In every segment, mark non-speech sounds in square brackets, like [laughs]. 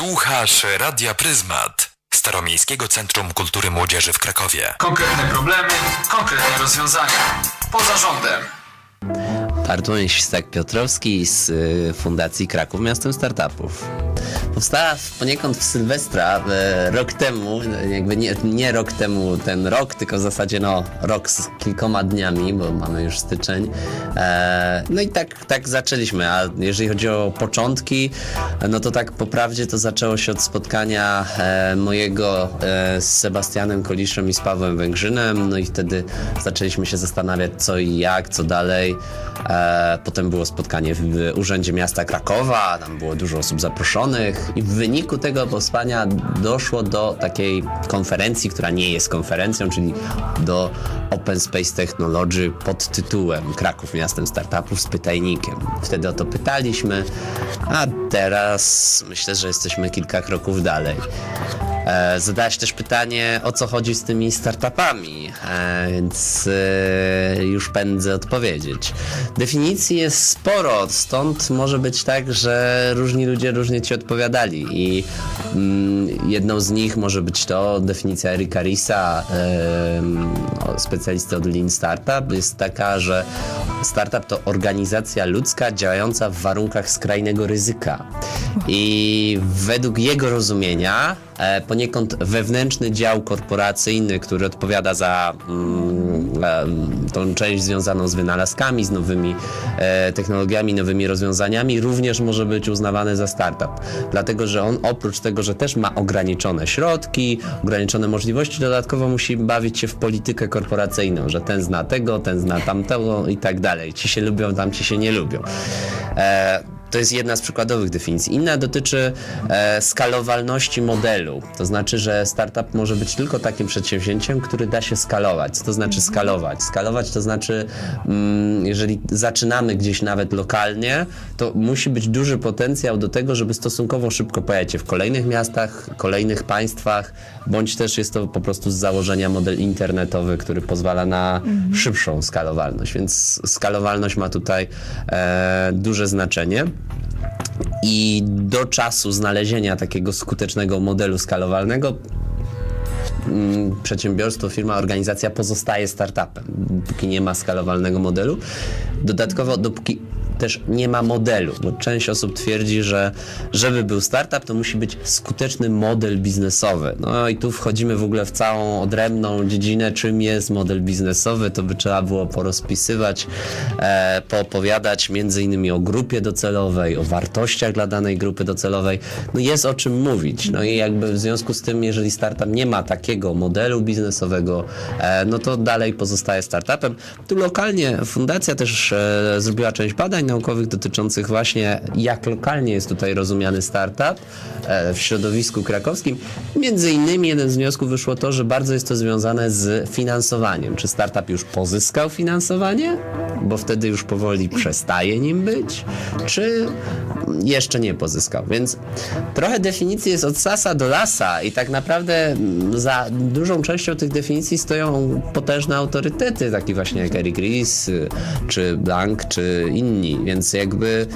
Słuchasz Radia Pryzmat, Staromiejskiego Centrum Kultury Młodzieży w Krakowie. Konkretne problemy, konkretne rozwiązania. Poza rządem. Bartłomiej Świstak-Piotrowski z y, Fundacji Kraków Miastem Startupów. Powstała poniekąd w Sylwestra e, rok temu, jakby nie, nie rok temu ten rok, tylko w zasadzie no rok z kilkoma dniami, bo mamy już styczeń. E, no i tak, tak zaczęliśmy, a jeżeli chodzi o początki, no to tak po prawdzie to zaczęło się od spotkania e, mojego z Sebastianem Koliszem i z Pawłem Węgrzynem, no i wtedy zaczęliśmy się zastanawiać co i jak, co dalej. E, potem było spotkanie w Urzędzie Miasta Krakowa, tam było dużo osób zaproszonych i w wyniku tego powstania doszło do takiej konferencji, która nie jest konferencją, czyli do Open Space Technology pod tytułem Kraków Miastem Startupów z pytajnikiem. Wtedy o to pytaliśmy, a teraz myślę, że jesteśmy kilka kroków dalej. E, zadałeś też pytanie, o co chodzi z tymi startupami, e, więc e, już pędzę odpowiedzieć. Definicji jest sporo, stąd może być tak, że różni ludzie różnie ci odpowiadali i mm, jedną z nich może być to definicja Erika Risa, specjalisty od Lean Startup, jest taka, że startup to organizacja ludzka działająca w warunkach skrajnego ryzyka i według jego rozumienia e, poniekąd wewnętrzny dział korporacyjny, który odpowiada za mm, e, tą część związaną z wynalazkami, z nowymi e, technologiami, nowymi rozwiązaniami, również może być uznawany za startup. Dlatego, że on oprócz tego, że też ma ograniczone środki, ograniczone możliwości, dodatkowo musi bawić się w politykę korporacyjną, że ten zna tego, ten zna tamtego i tak dalej. Ci się lubią, tam ci się nie lubią. To jest jedna z przykładowych definicji. Inna dotyczy e, skalowalności modelu. To znaczy, że startup może być tylko takim przedsięwzięciem, który da się skalować. Co to znaczy skalować? Skalować to znaczy, mm, jeżeli zaczynamy gdzieś nawet lokalnie, to musi być duży potencjał do tego, żeby stosunkowo szybko pojawiać się w kolejnych miastach, kolejnych państwach, bądź też jest to po prostu z założenia model internetowy, który pozwala na szybszą skalowalność. Więc skalowalność ma tutaj e, duże znaczenie. I do czasu znalezienia takiego skutecznego modelu skalowalnego mm, przedsiębiorstwo, firma, organizacja pozostaje startupem, dopóki nie ma skalowalnego modelu. Dodatkowo, dopóki też nie ma modelu, bo część osób twierdzi, że żeby był startup, to musi być skuteczny model biznesowy. No i tu wchodzimy w ogóle w całą odrębną dziedzinę, czym jest model biznesowy. To by trzeba było porozpisywać, e, poopowiadać między innymi o grupie docelowej, o wartościach dla danej grupy docelowej. No jest o czym mówić. No i jakby w związku z tym, jeżeli startup nie ma takiego modelu biznesowego, e, no to dalej pozostaje startupem. Tu lokalnie fundacja też e, zrobiła część badań naukowych dotyczących właśnie jak lokalnie jest tutaj rozumiany startup e, w środowisku krakowskim. Między innymi jeden z wniosków wyszło to, że bardzo jest to związane z finansowaniem. Czy startup już pozyskał finansowanie, bo wtedy już powoli przestaje nim być, czy jeszcze nie pozyskał. Więc trochę definicji jest od sasa do lasa i tak naprawdę mm, za dużą częścią tych definicji stoją potężne autorytety, taki właśnie jak Eric Ries, y, czy Blank, czy inni, więc jakby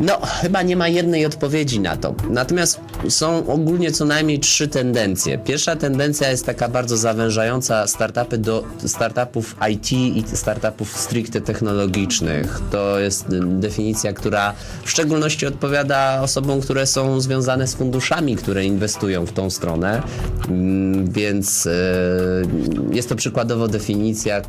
no, chyba nie ma jednej odpowiedzi na to. Natomiast są ogólnie co najmniej trzy tendencje. Pierwsza tendencja jest taka bardzo zawężająca startupy do startupów IT i startupów stricte technologicznych. To jest definicja, która w szczególności odpowiada osobom, które są związane z funduszami, które inwestują w tą stronę. Mm, Więc y, jest to przykładowo definicja,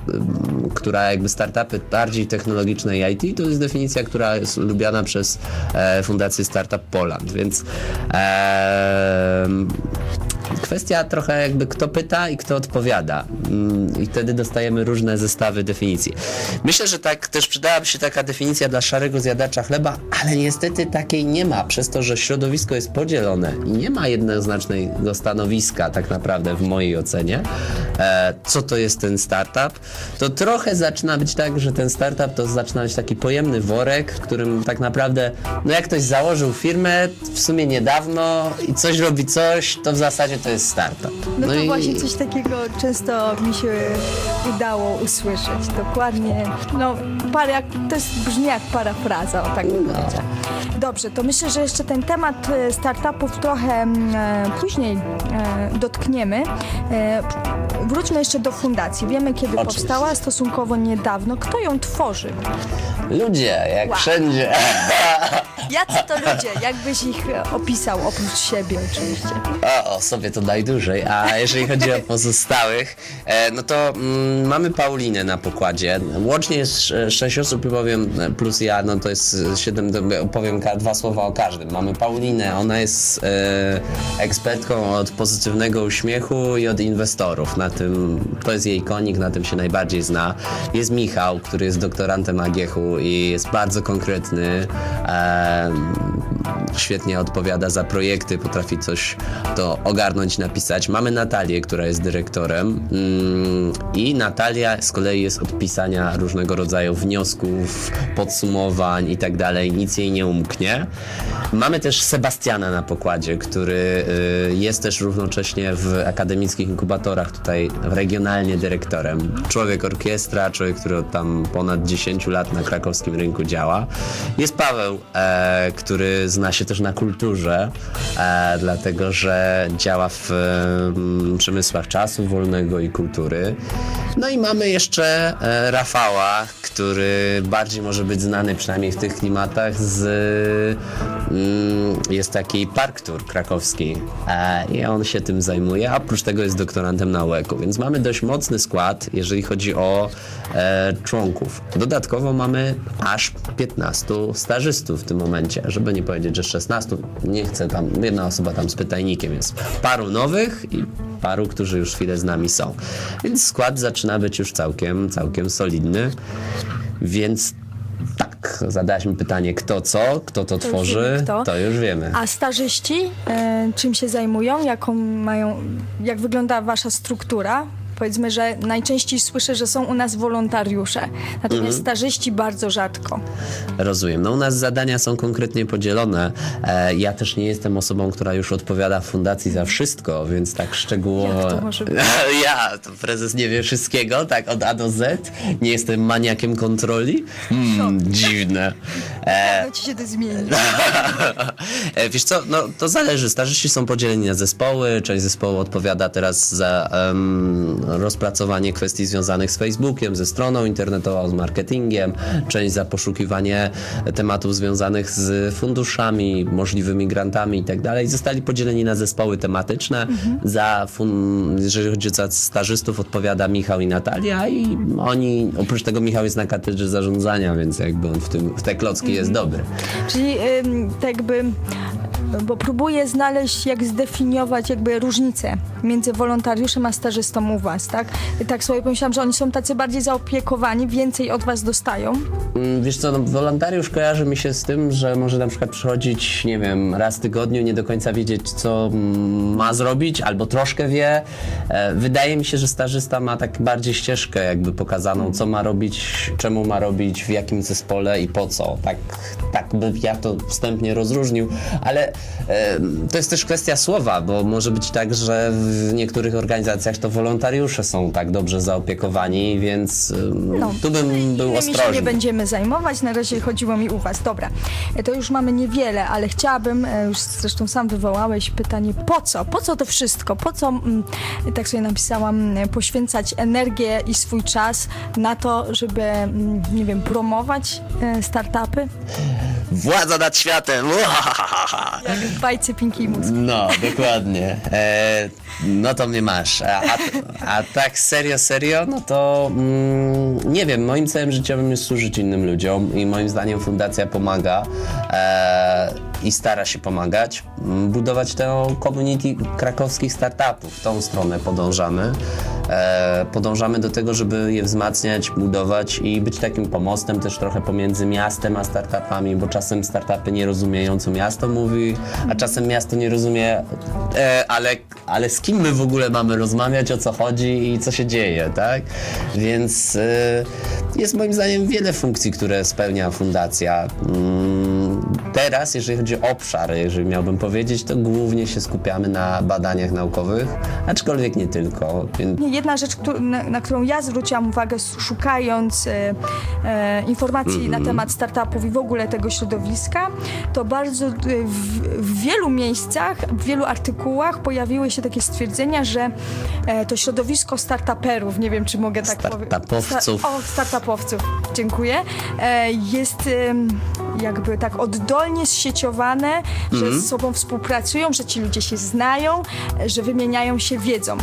która jakby startupy bardziej technologiczne i IT, to jest definicja, która jest lubiana przez e, Fundację Startup Poland, więc em, kwestia trochę jakby kto pyta i kto odpowiada. Mm, i wtedy dostajemy różne zestawy definicji. Myślę, że tak też przydałaby się taka definicja dla szarego zjadacza chleba, ale niestety takiej nie ma, przez to, że środowisko jest podzielone i nie ma jednoznacznego stanowiska tak naprawdę w mojej ocenie, e, co to jest ten startup, to trochę zaczyna być tak, że ten startup to zaczyna być taki pojemny worek, w którym tak naprawdę, no jak ktoś założył firmę w sumie niedawno i coś robi coś, to w zasadzie to jest startup. No, to i- właśnie coś takiego często mi się udało usłyszeć. Dokładnie. No, parę, jak, to jest, brzmi jak parafraza, o tak bym No. Dobrze, to myślę, że jeszcze ten temat e, startupów trochę mm, e, później e, dotkniemy. E, wróćmy jeszcze do fundacji. Wiemy, kiedy Oczywiście. powstała, stosunkowo niedawno. Kto ją tworzy? Ludzie, jak Wow. wszędzie. [laughs] Jacy to ludzie? Jakbyś ich opisał oprócz siebie oczywiście? O, o sobie to najdłużej. A jeżeli chodzi o pozostałych, e, no to mm, mamy Paulinę na pokładzie. Łącznie jest sz- sześć osób, powiem, e, plus ja, no to jest e, siedem, powiem dwa słowa o każdym. Mamy Paulinę, ona jest e, ekspertką od pozytywnego uśmiechu i od inwestorów. Na tym, to jest jej konik, na tym się najbardziej zna. Jest Michał, który jest doktorantem AGH-u i jest bardzo konkretny. E, świetnie odpowiada za projekty, potrafi coś to ogarnąć, napisać. Mamy Natalię, która jest dyrektorem mm, i Natalia z kolei jest od pisania różnego rodzaju wniosków, podsumowań i tak dalej. Nic jej nie umknie. Mamy też Sebastiana na pokładzie, który y, jest też równocześnie w akademickich inkubatorach tutaj regionalnie dyrektorem. Człowiek orkiestra, człowiek, który od tam ponad 10 lat na krakowskim rynku działa. Jest Paweł, e, który zna się też na kulturze, e, dlatego że działa w e, przemysłach czasu wolnego i kultury. No i mamy jeszcze e, Rafała, który bardziej może być znany przynajmniej w tych klimatach z mm, jest taki park tour krakowski e, i on się tym zajmuje, a oprócz tego jest doktorantem na UEK-u, więc mamy dość mocny skład, jeżeli chodzi o e, członków. Dodatkowo mamy aż 15 stażystów w tym momencie, żeby nie powiedzieć, że 16, nie chcę tam, jedna osoba tam z pytajnikiem jest. Paru nowych i paru, którzy już chwilę z nami są. Więc skład zaczyna być już całkiem, całkiem solidny, więc tak, zadałaś mi pytanie, kto co, kto to, już tworzy, wiemy, kto. to już wiemy. A starzyści e, czym się zajmują? Jaką mają, jak wygląda wasza struktura? Powiedzmy, że najczęściej słyszę, że są u nas wolontariusze, natomiast Mhm. starzyści bardzo rzadko. Rozumiem. No u nas zadania są konkretnie podzielone. E, ja też nie jestem osobą, która już odpowiada w fundacji za wszystko, więc tak szczegółowo... Jak to może być? [laughs] ja, to prezes nie wie wszystkiego, tak od A do Z. Nie jestem maniakiem kontroli. Hmm, dziwne. E, [laughs] No ci się to zmieni. [laughs] E, Wiesz co, no to zależy. Starzyści są podzieleni na zespoły. Część zespołu odpowiada teraz za em, rozpracowanie kwestii związanych z Facebookiem, ze stroną internetową, z marketingiem. Część za poszukiwanie tematów związanych z funduszami, możliwymi grantami i tak. Zostali podzieleni na zespoły tematyczne. Za fun- jeżeli chodzi o stażystów odpowiada Michał i Natalia i oni, oprócz tego Michał jest na katedrze zarządzania, więc jakby on w, tym, w te klocki jest dobry. Czyli tak jakby, bo próbuję znaleźć, jak zdefiniować jakby różnicę między wolontariuszem a stażystą u was, tak? Tak sobie pomyślałam, że oni są tacy bardziej zaopiekowani, więcej od was dostają. Mm, Wiesz co, no, wolontariusz kojarzy mi się z tym, że może na przykład przychodzić, nie wiem, raz w tygodniu, nie do końca wiedzieć, co mm, ma zrobić, albo troszkę wie. E, Wydaje mi się, że stażysta ma tak bardziej ścieżkę jakby pokazaną, co ma robić, czemu ma robić, w jakim zespole i po co. Tak, tak bym ja to wstępnie rozróżnił, ale to jest też kwestia słowa, bo może być tak, że w niektórych organizacjach to wolontariusze są tak dobrze zaopiekowani, więc No. tu bym był Innymi się nie ostrożny. będziemy zajmować, na razie chodziło mi u was. Dobra, e, to już mamy niewiele, ale chciałabym, e, już zresztą sam wywołałeś pytanie, po co? Po co to wszystko? Po co, mm, tak sobie napisałam, e, poświęcać energię i swój czas na to, żeby, mm, nie wiem, promować e, startupy? Władza nad światem! [laughs] Jak w bajce Pinki i Mózg. No, dokładnie. E, no to mnie masz. A, a, a tak serio, serio, no to mm, nie wiem, moim celem życiowym jest służyć innym ludziom i moim zdaniem fundacja pomaga e, i stara się pomagać, mm, budować tę community krakowskich startupów. W tą stronę podążamy. E, podążamy do tego, żeby je wzmacniać, budować i być takim pomostem też trochę pomiędzy miastem a startupami, bo czasem startupy nie rozumieją, co miasto mówi, a czasem miasto nie rozumie, e, ale, ale z kim my w ogóle mamy rozmawiać, o co chodzi i co się dzieje, tak? Więc e, jest moim zdaniem wiele funkcji, które spełnia fundacja. Mm, teraz, jeżeli chodzi o obszar, jeżeli miałbym powiedzieć, to głównie się skupiamy na badaniach naukowych, aczkolwiek nie tylko. Jedna rzecz, na, którą ja zwróciłam uwagę, szukając e, e, informacji na temat startupów i w ogóle tego środowiska, to bardzo e, w, w wielu miejscach, w wielu artykułach pojawiły się takie stwierdzenia, że e, to środowisko startuperów, nie wiem czy mogę tak powiedzieć. Startupowców. o, startupowców, dziękuję. E, jest jakby tak oddolnie zsieciowane, że ze sobą współpracują, że ci ludzie się znają, że wymieniają się wiedzą.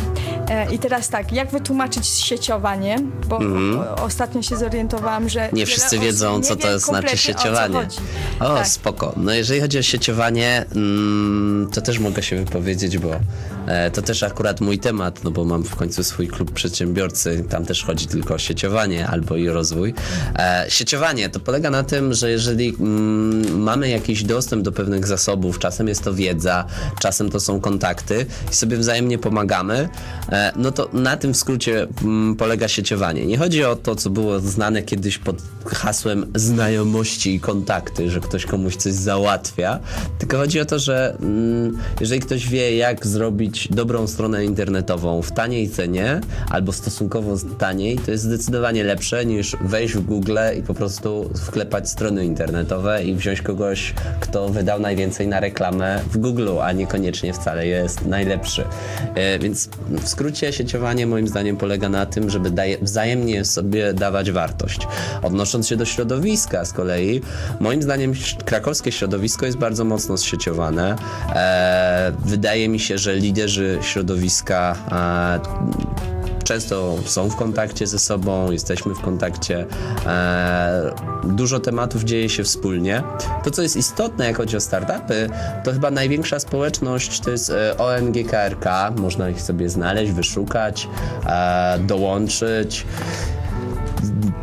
E, I teraz tak, jak wytłumaczyć sieciowanie? Bo o, ostatnio się zorientowałam, że Nie wszyscy wiedzą, nie co to znaczy sieciowanie. O. O, Tak. spoko. No jeżeli chodzi o sieciowanie, mm, to też mogę się wypowiedzieć, bo e, to też akurat mój temat, no bo mam w końcu swój klub przedsiębiorcy, tam też chodzi tylko o sieciowanie albo i rozwój. E, sieciowanie to polega na tym, że jeżeli mm, mamy jakiś dostęp do pewnych zasobów, czasem jest to wiedza, czasem to są kontakty i sobie wzajemnie pomagamy, e, no to na tym w skrócie mm, polega sieciowanie. Nie chodzi o to, co było znane kiedyś pod hasłem znajomości i kontakty, że ktoś komuś coś załatwia, tylko chodzi o to, że mm, jeżeli ktoś wie, jak zrobić dobrą stronę internetową w taniej cenie, albo stosunkowo taniej, to jest zdecydowanie lepsze niż wejść w Google i po prostu wklepać strony internetowe i wziąć kogoś, kto wydał najwięcej na reklamę w Google, a niekoniecznie wcale jest najlepszy. E, więc w skrócie sieciowanie moim zdaniem polega na tym, żeby daje, wzajemnie sobie dawać wartość. Odnosząc się do środowiska z kolei, moim zdaniem krakowskie środowisko jest bardzo mocno zsieciowane. E, wydaje mi się, że liderzy środowiska często są w kontakcie ze sobą, jesteśmy w kontakcie. E, dużo tematów dzieje się wspólnie. To, co jest istotne, jak chodzi o startupy, to chyba największa społeczność to jest e, ONGKRK. Można ich sobie znaleźć, wyszukać, e, dołączyć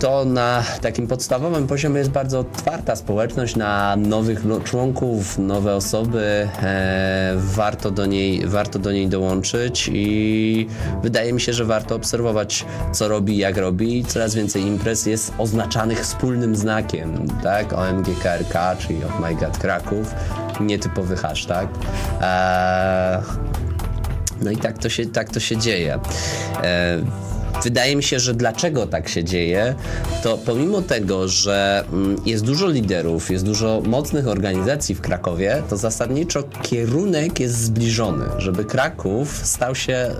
to na takim podstawowym poziomie jest bardzo otwarta społeczność na nowych no, członków, nowe osoby. E, warto, do niej, warto do niej dołączyć i wydaje mi się, że warto obserwować, co robi, jak robi. Coraz więcej imprez jest oznaczanych wspólnym znakiem, tak? OMGKRK, czyli Oh My God Kraków, nietypowy hashtag. E, no i tak to się, tak to się dzieje. E, Wydaje mi się, że dlaczego tak się dzieje, to pomimo tego, że mm, jest dużo liderów, jest dużo mocnych organizacji w Krakowie, to zasadniczo kierunek jest zbliżony, żeby Kraków stał się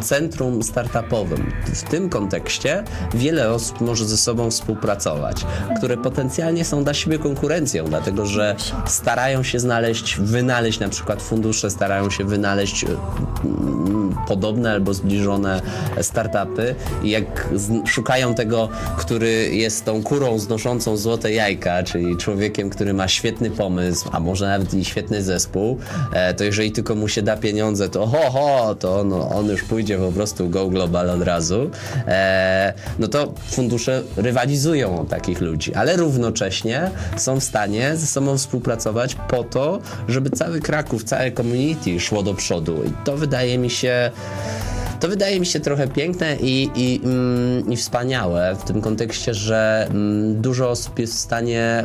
centrum startupowym. W tym kontekście wiele osób może ze sobą współpracować, które potencjalnie są dla siebie konkurencją, dlatego że starają się znaleźć, wynaleźć na przykład fundusze, starają się wynaleźć e, mm, podobne albo zbliżone startupy i jak szukają tego, który jest tą kurą znoszącą złote jajka, czyli człowiekiem, który ma świetny pomysł, a może nawet i świetny zespół, e, to jeżeli tylko mu się da pieniądze, to ho, ho, to on, on już pójdzie po prostu go global od razu, e, no to fundusze rywalizują takich ludzi, ale równocześnie są w stanie ze sobą współpracować po to, żeby cały Kraków, całe community szło do przodu. I to wydaje mi się to wydaje mi się trochę piękne i, i, mm, i wspaniałe w tym kontekście, że mm, dużo osób jest w stanie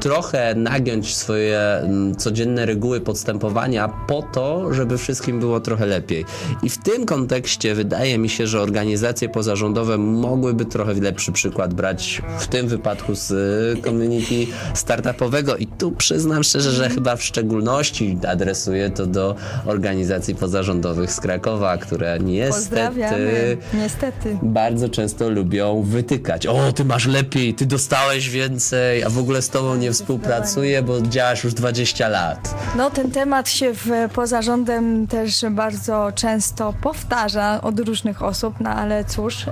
trochę nagiąć swoje mm, codzienne reguły podstępowania po to, żeby wszystkim było trochę lepiej. I w tym kontekście wydaje mi się, że organizacje pozarządowe mogłyby trochę lepszy przykład brać w tym wypadku z y, community startupowego i tu przyznam szczerze, że chyba w szczególności adresuję to do organizacji pozarządowych z Krakowa, które niestety. Niestety. bardzo często lubią wytykać. O, ty masz lepiej, ty dostałeś więcej, a w ogóle z tobą nie współpracuję, bo działasz już 20 lat. No, ten temat się w, poza rządem też bardzo często powtarza od różnych osób, no ale cóż,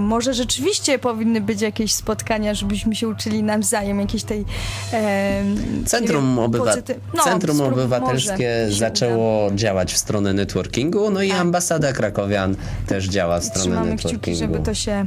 może rzeczywiście powinny być jakieś spotkania, żebyśmy się uczyli nawzajem jakiejś tej... Centrum, wiem, obywa- no, Centrum Obywatelskie zaczęło działać w stronę networkingu, no i Tak. ambasada krakowian też działa stronę Trzymamy kciuki, networkingu. żeby to się